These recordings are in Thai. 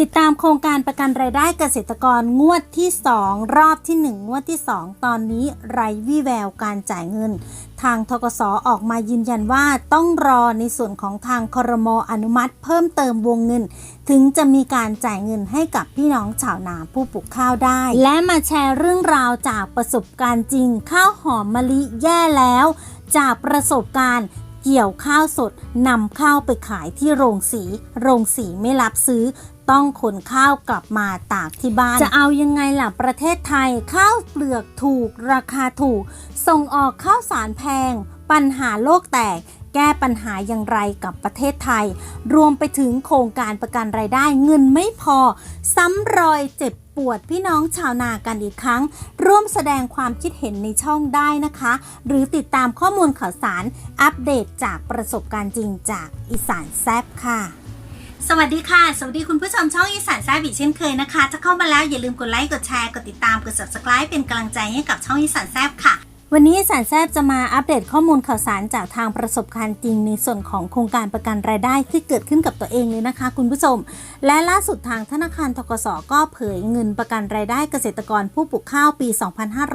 ติดตามโครงการประกันรายได้เกษตรกรงวดที่ 2 รอบที่ 1 งวดที่ 2 ตอนนี้ไร้วี่แววการจ่ายเงิน ทางทกสออกมายืนยันว่าต้องรอในส่วนของทางครมอนุมัติ เพิ่มเติมวงเงิน ถึงจะมีการจ่ายเงินให้กับพี่น้องชาวนาผู้ปลูกข้าวได้ และมาแชร์เรื่องราวจากประสบการณ์จริง ข้าวหอมมะลิแย่แล้ว จากประสบการณ์ เกี่ยวข้าวสดนำข้าวไปขายที่โรงสี โรงสีไม่รับซื้อ ต้องขนข้าวกลับมาตากที่บ้าน จะเอายังไงล่ะประเทศไทย ข้าวเปลือกถูก ราคาถูก ส่งออกข้าวสารแพง ปัญหาโลกแตกแก้ปัญหาอย่างไรกับประเทศไทย รวมไปถึงโครงการประกันรายได้เงินไม่พอ ซ้ำรอยเจ็บ ปวดพี่น้องชาวนากันอีกครั้ง ร่วมแสดงความคิดเห็นในช่องได้นะคะ หรือติดตามข้อมูลข่าวสารอัปเดตจากประสบการณ์จริงจากอีสานแซบค่ะ สวัสดีค่ะ สวัสดีคุณผู้ชมช่องอีสานแซบอีกเช่นเคยนะคะ ถ้าเข้ามาแล้วอย่าลืมกดไลค์กดแชร์กดติดตามกด subscribe เป็นกำลังใจให้กับช่องอีสานแซบค่ะ วันนี้สารแซบจะมาอัปเดตข้อมูลข่าวสารจากทางประสบการณ์จริงในส่วนของโครงการประกันรายได้ที่เกิดขึ้นกับตัวเองเลยนะคะ คุณผู้ชม และล่าสุดทางธนาคารทกสก็เผยเงินประกันรายได้เกษตรกรผู้ปลูกข้าวปี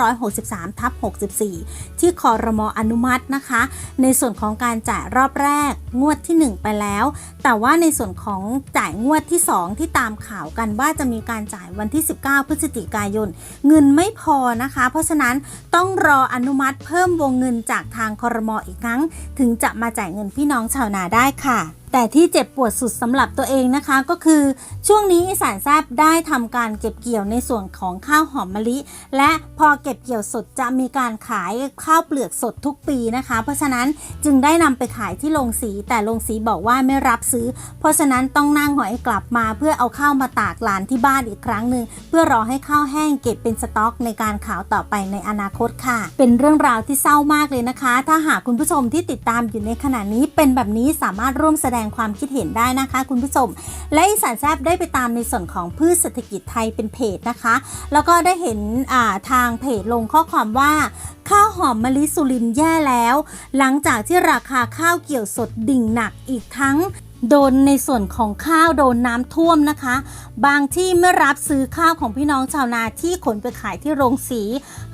2563ทับ64 ที่คอรมออนุมัตินะคะ ในส่วนของการจ่ายรอบแรกงวดที่ 1 ไปแล้ว แต่ว่าในส่วนของจ่ายงวดที่ 2 ที่ตามข่าวกันว่าจะมีการจ่ายวันที่ 19 พฤศจิกายน เงินไม่พอนะคะ เพราะฉะนั้นต้องรออนุมัติเพิ่มวงเงินจากทางคอรมออีกครั้ง ถึงจะมาจ่ายเงินพี่น้องชาวนาได้ค่ะ แต่ที่เจ็บปวดสุดสำหรับตัวเองนะคะก็คือช่วงนี้อีสานแซบได้ทำการเก็บเกี่ยวในส่วนของข้าวหอมมะลิ และพอเก็บเกี่ยวสดจะมีการขายข้าวเปลือกสดทุกปีนะคะ เพราะฉะนั้นจึงได้นำไปขายที่โรงสี แต่โรงสีบอกว่าไม่รับซื้อ เพราะฉะนั้นต้องนั่งหอยกลับมา เพื่อเอาข้าวมาตากหลานที่บ้านอีกครั้งหนึ่งเพื่อรอให้ข้าวแห้งเก็บเป็นสต็อก ในการขาวต่อไปในอนาคตค่ะ เป็นเรื่องราวที่เศร้ามากเลยนะคะ ถ้าหากคุณผู้ชมที่ติดตามอยู่ในขณะนี้เป็นแบบนี้สามารถร่วมแสดงความคิดเห็นได้นะคะ คุณผู้ชม และอีสานแซบได้ไปตามในส่วนของพืชเศรษฐกิจไทยเป็นเพจนะคะ แล้วก็ได้เห็นาทางเพจลงข้อความว่าข้าวหอมมะลิสุรินแย่แล้ว หลังจากที่ราคาข้าวเกี่ยวสดดิ่งหนักอีกทั้ง โดนในส่วนของข้าวโดนน้ำท่วมนะคะ บางที่ไม่รับซื้อข้าวของพี่น้องชาวนาที่ขนไปขายที่โรงสี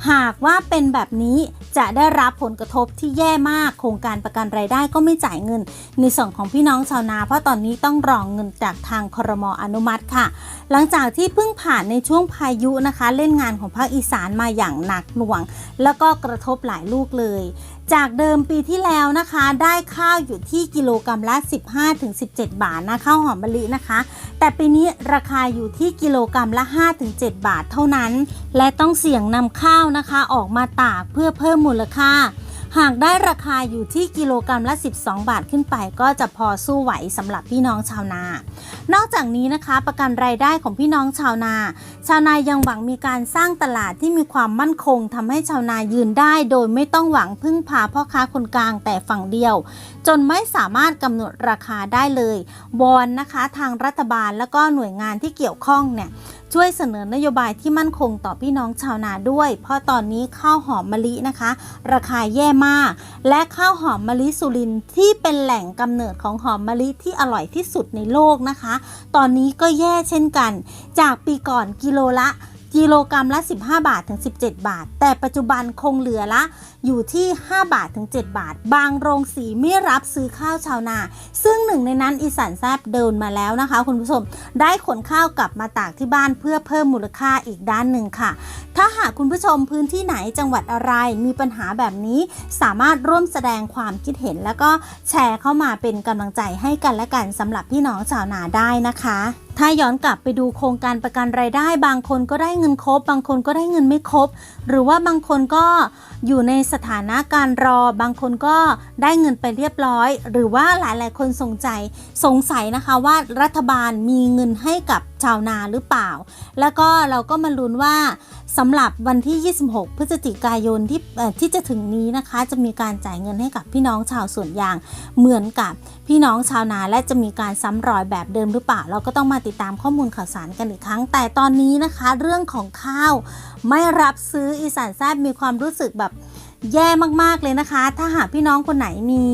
หากว่าเป็นแบบนี้จะได้รับผลกระทบที่แย่มาก โครงการประกันรายได้ก็ไม่จ่ายเงิน ในส่วนของพี่น้องชาวนา เพราะตอนนี้ต้องรองเงินจากทางครมอนุมัติค่ะ หลังจากที่เพิ่งผ่านในช่วงพายุนะคะ เล่นงานของภาคอีสานมาอย่างหนักหน่วง แล้วก็กระทบหลายลูกเลย จากเดิมปีที่แล้วนะคะ ได้ข้าวอยู่ที่กิโลกรรัมละ 15-17 บาทนะข้าวหอมมะลินะคะ แต่ปีนี้ราคาอยู่ที่กิโลกรรัมละ 5-7 บาทเท่านั้น และต้องเสี่ยงนำข้าวนะคะ ออกมาตากเพื่อเพิ่มมูลค่า หากได้ราคาอยู่ที่กิโลกรรัมละ 12 บาทขึ้นไป ก็จะพอสู้ไหวสำหรับพี่น้องชาวนา นอกจากนี้นะคะ ประกันรายได้ของพี่น้องชาวนา ชาวนายังหวังมีการสร้างตลาดที่มีความมั่นคงทำให้ชาวนายืนได้ โดยไม่ต้องหวังพึ่งพาพ่อค้าคนกลางแต่ฝั่งเดียว จนไม่สามารถกำหนดราคาได้เลยวอนนะคะทางรัฐบาลแล้วก็หน่วยงานที่เกี่ยวข้องเนี่ยช่วยเสนอนโยบายที่มั่นคงต่อพี่น้องชาวนาด้วย เพราะตอนนี้ข้าวหอมมะลินะคะ ราคาแย่มาและข้าวหอมมะลิสุรินที่เป็นแหล่งกำเนิดของหอมมะลิที่อร่อยที่สุดในโลกนะคะ ตอนนี้ก็แย่เช่นกัน จากปีก่อนกิโลละกิโลกรรัมละ 15 บาทถึง 17 บาท แต่ปัจจุบันคงเหลือละอยู่ที่ 5 บาทถึง 7 บาท บางโรงสีไม่รับซื้อข้าวชาวนา ซึ่งหนึ่งในนั้นอีสานแซบเดินมาแล้วนะคะ คุณผู้ชม ได้ขนข้าวกลับมาตากที่บ้านเพื่อเพิ่มมูลค่าอีกด้านหนึ่งค่ะ ถ้าหากคุณผู้ชมพื้นที่ไหนจังหวัดอะไรมีปัญหาแบบนี้ สามารถร่วมแสดงความคิดเห็น แล้วก็แชร์เข้ามาเป็นกำลังใจให้กันและกันสำหรับพี่น้องชาวนาได้นะคะ ถ้าย้อนกลับไปดูโครงการประกันรายได้ บางคนก็ได้เงินครบ บางคนก็ได้เงินไม่ครบ หรือว่าบางคนก็อยู่ในสถานะการรอ บางคนก็ได้เงินไปเรียบร้อย หรือว่าหลายๆ คนสงใจสงสัยนะคะว่ารัฐบาลมีเงินให้กับชาวนาหรือเปล่า แล้วก็เราก็มาลุ้นว่า สำหรับวันที่ 26 พฤศจิกายนที่ที่จะถึงนี้นะคะ จะมีการจ่ายเงินให้กับพี่น้องชาวสวนยางเหมือนกับพี่น้องชาวนาและจะมีการซ้ำรอยแบบเดิมหรือเปล่า เราก็ต้องมาติดตามข้อมูลข่าวสารกันอีกครั้ง แต่ตอนนี้นะคะ เรื่องของข้าว ไม่รับซื้ออีสานแซบมีความรู้สึกแบบแย่มากๆเลยนะคะ ถ้าหากพี่น้องคนไหนมี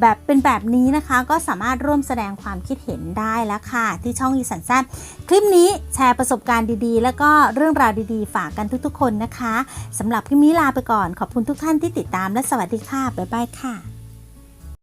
แบบเป็นแบบนี้นะคะก็สามารถร่วมแสดงความคิดเห็นได้แล้วค่ะ ที่ช่องอีสันแซบคลิปนี้แชร์ประสบการณ์ดีๆ แล้วก็เรื่องราวดีๆ ฝากกันทุกๆ คนนะคะสำหรับคลิปนี้ลาไปก่อนขอบคุณทุกท่านที่ติดตามและสวัสดีค่ะบ๊ายบายค่ะ